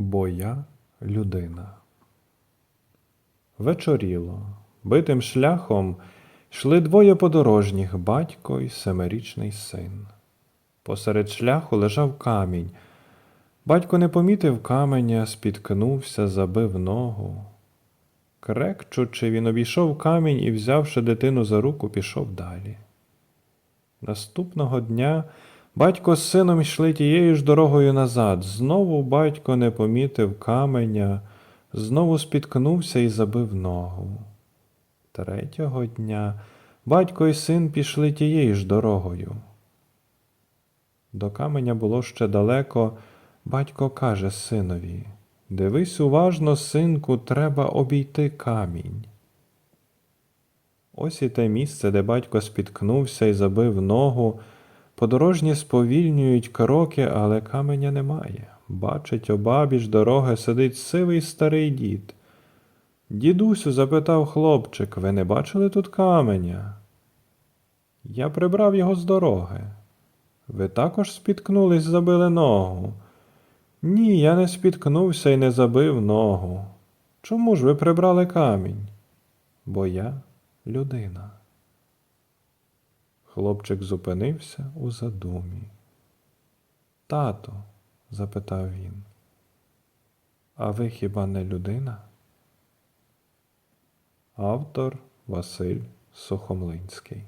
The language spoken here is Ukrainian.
бо я людина. Вечоріло. Битим шляхом йшли двоє подорожніх батько й семирічний син. Посеред шляху лежав камінь. Батько не помітив каменя, спіткнувся, забив ногу. Крекчучи, він обійшов камінь і, взявши дитину за руку, пішов далі. Наступного дня батько з сином йшли тією ж дорогою назад. Знову батько не помітив каменя, знову спіткнувся і забив ногу. Третього дня батько і син пішли тією ж дорогою. До каменя було ще далеко. Батько каже синові: Дивись уважно, синку, треба обійти камінь. Ось і те місце, де батько спіткнувся і забив ногу. Подорожні сповільнюють кроки, але каменя немає. Бачить, обабіч дороги сидить сивий старий дід. Дідусю, запитав хлопчик, ви не бачили тут каменя? Я прибрав його з дороги. Ви також спіткнулись, забили ногу. Ні, я не спіткнувся і не забив ногу. Чому ж ви прибрали камінь? Бо я людина. Хлопчик зупинився у задумі. Тато, запитав він, а ви хіба не людина? Автор Василь Сухомлинський